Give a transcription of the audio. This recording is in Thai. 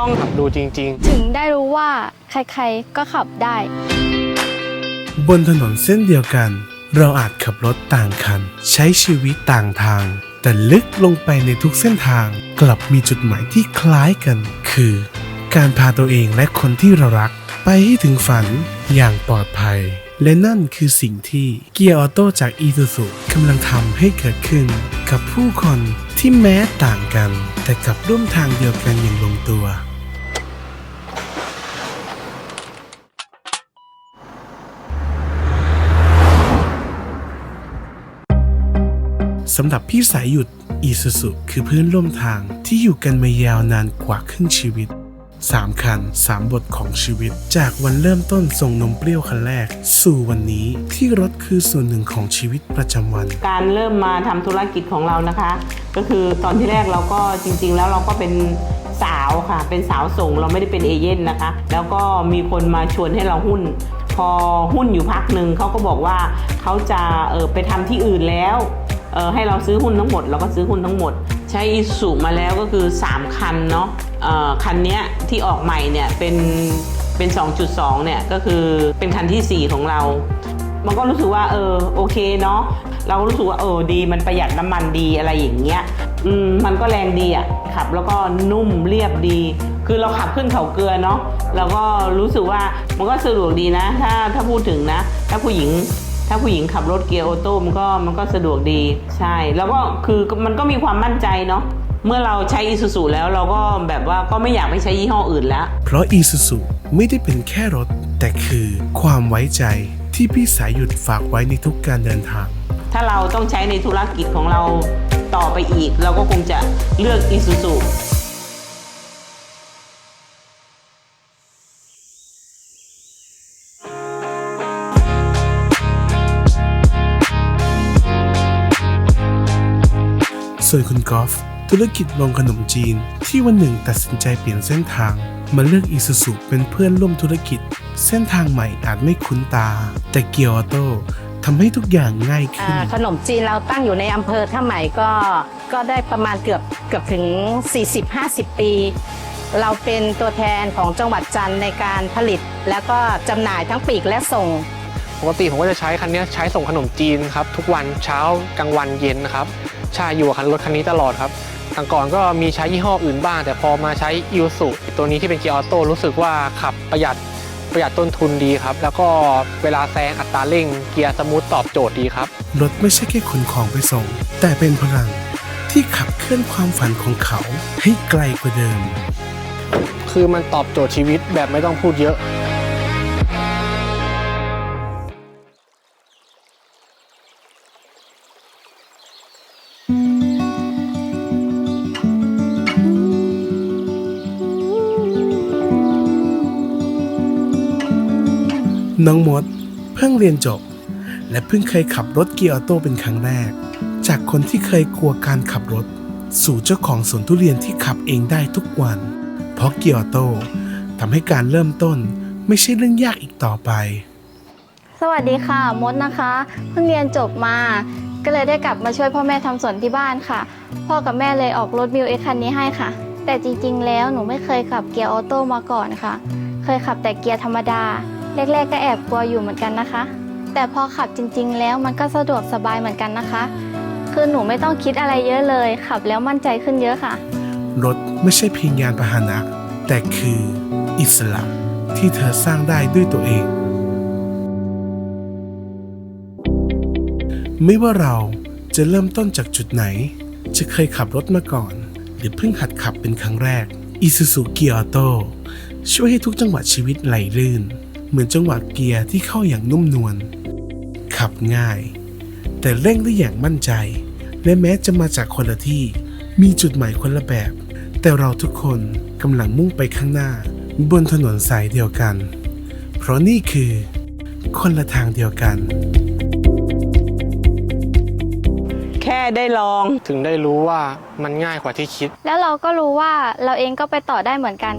องขับดูจริง ถึงได้รู้ว่าใครๆก็ขับได้ บนถนนเส้นเดียวกัน เราอาจขับรถต่างคัน ใช้ชีวิตต่างทาง แต่ลึกลงไปในทุกเส้นทาง กลับมีจุดหมายที่คล้ายกัน คือ การพาตัวเองและคนที่เรารัก ไปให้ถึงฝันอย่างปลอดภัย และนั่นคือสิ่งที่เกียร์ออโต้จากอีซูซูกำลังทำให้เกิดขึ้น กับผู้คนที่แม้ต่างกัน แต่กลับร่วมทางเดียวกันอย่างลงตัว สำหรับพี่สายหยุดอีซูซูคือเพื่อนร่วมทางที่อยู่กันมายาวนานกว่าครึ่งชีวิต 3 คัน 3 บทของชีวิต จากวันเริ่มต้นส่งนมเปรี้ยวคันแรก สู่วันนี้ที่รถคือส่วนหนึ่งของชีวิตประจำวัน การเริ่มมาทำธุรกิจของเรานะคะ ก็คือตอนที่แรกเราก็จริง ๆ แล้วเราก็เป็นสาวค่ะ เป็นสาวส่งเราไม่ได้เป็นเอเย่นนะคะ แล้วก็มีคนมาชวนให้เราหุ้น พอหุ้นอยู่พักหนึ่งเขาก็บอกว่าเขาจะเออไปทำที่อื่นแล้ว ให้เราซื้อหุ้นทั้งหมดเราก็ซื้อหุ้นทั้งหมด ใช้อีสุมาแล้วก็คือ 3 คันเนาะคันนี้ที่ออกใหม่เนี่ยเป็นเป็น 2.2 เนี่ยก็คือเป็นคันทีสี่4 ของเรา มันก็รู้สึกว่าเออโอเคเนาะเราก็รู้สึกว่าเออดีมันประหยัดน้ำมันดีอะไรอย่างเงี้ยอืมมันก็แรงดีอะขับแล้วก็นุ่มเรียบดี คือเราขับขึ้นเขาเกลือเนาะเราก็รู้สึกว่ามันก็สะดวกดีนะ ถ้าถ้าพูดถึงนะ ถ้าผู้หญิง ถ้าผู้หญิงขับรถเกียร์ออโต้มันก็มันก็สะดวกดีใช่ แล้วก็คือมันก็มีความมั่นใจเนาะเมื่อเราใช้อีซูซูแล้วเราก็แบบว่าก็ไม่อยากไปใช้ยี่ห้ออื่นแล้ว เพราะอีซูซูไม่ได้เป็นแค่รถ แต่คือความไว้ใจที่พี่สายหยุดฝากไว้ในทุกการเดินทาง ถ้าเราต้องใช้ในธุรกิจของเราต่อไปอีก เราก็คงจะเลือกอีซูซู ส่วนคุณกอล์ฟธุรกิจโรงขนมจีน ที่วันหนึ่งตัดสินใจเปลี่ยนเส้นทาง มาเลือกอีซูซูเป็นเพื่อนร่วมธุรกิจ เส้นทางใหม่อาจไม่คุ้นตา แต่เกียร์ออโต้ทำให้ทุกอย่างง่ายขึ้นอ่าขนมจีนเราตั้งอยู่ในอำเภอท่าใหม่ก็ก็ได้ประมาณเกือบเกือบถึง 40-50 ปี เราเป็นตัวแทนของจังหวัดจันทร์ในการผลิต แล้วก็จำหน่ายทั้งปีกและส่งๆปกติผมก็จะใช้คันเนี้ยใช้ส่งขนมจีนครับทุกวันเช้ากลางวันเย็นนะครับ ใช่อยู่กับคันรถคันนี้ตลอดครับแต่ก่อนก็มีใช้ยี่ห้ออื่นบ้าง แต่พอมาใช้อิ s สุตัวนี้ที่เป็นเกียร์ออโต้รู้สึกว่าขับประหยัดประหยัดต้นทุนดีครับ แล้วก็เวลาแซงอัตราเร่งเกียร์สมูทตอบโจทย์ดีครับ รถไม่ใช่แค่ขนของไปส่ง แต่เป็นพลังที่ขับเคลื่อนความฝันของเขาให้ไกลกว่าเดิม คือมันตอบโจทย์ชีวิตแบบไม่ต้องพูดเยอะ น้องมด เพิ่งเรียนจบ และเพิ่งเคยขับรถเกียร์ออโต้เป็นครั้งแรก จากคนที่เคยกลัวการขับรถ สู่เจ้าของสวนทุเรียนที่ขับเองได้ทุกวัน เพราะเกียร์ออโต้ทำให้การเริ่มต้นไม่ใช่เรื่องยากอีกต่อไป สวัสดีค่ะ มดนะคะ เพิ่งเรียนจบมา ก็เลยได้กลับมาช่วยพ่อแม่ทำสวนที่บ้านค่ะ พ่อกับแม่เลยออกรถมิวเอ็กคันนี้ให้ค่ะ แต่จริงๆ แล้วหนูไม่เคยขับเกียร์ออโต้มาก่อนค่ะ เคยขับแต่เกียร์ธรรมดา แรกๆก็แอบกลัวอยู่เหมือนกันนะคะ แต่พอขับจริง ๆ แล้วมันก็สะดวกสบายเหมือนกันนะคะ คือหนูไม่ต้องคิดอะไรเยอะเลย ขับแล้วมั่นใจขึ้นเยอะค่ะ รถไม่ใช่เพียงยานพาหนะ แต่คืออิสระที่เธอสร้างได้ด้วยตัวเอง ไม่ว่าเราจะเริ่มต้นจากจุดไหน จะเคยขับรถมาก่อน หรือเพิ่งหัดขับเป็นครั้งแรก Isuzu Gear Auto ช่วยให้ทุกจังหวะชีวิตไหลลื่น เหมือนจังหวะเกียร์ที่เข้าอย่างนุ่มนวล ขับง่าย แต่เร่งได้อย่างมั่นใจ และแม้จะมาจากคนละที่ มีจุดหมายคนละแบบ แต่เราทุกคนกำลังมุ่งไปข้างหน้า บนถนนสายเดียวกัน เพราะนี่คือ คนละทางเดียวกัน แค่ได้ลอง ถึงได้รู้ว่ามันง่ายกว่าที่คิด แล้วเราก็รู้ว่าเราเองก็ไปต่อได้เหมือนกัน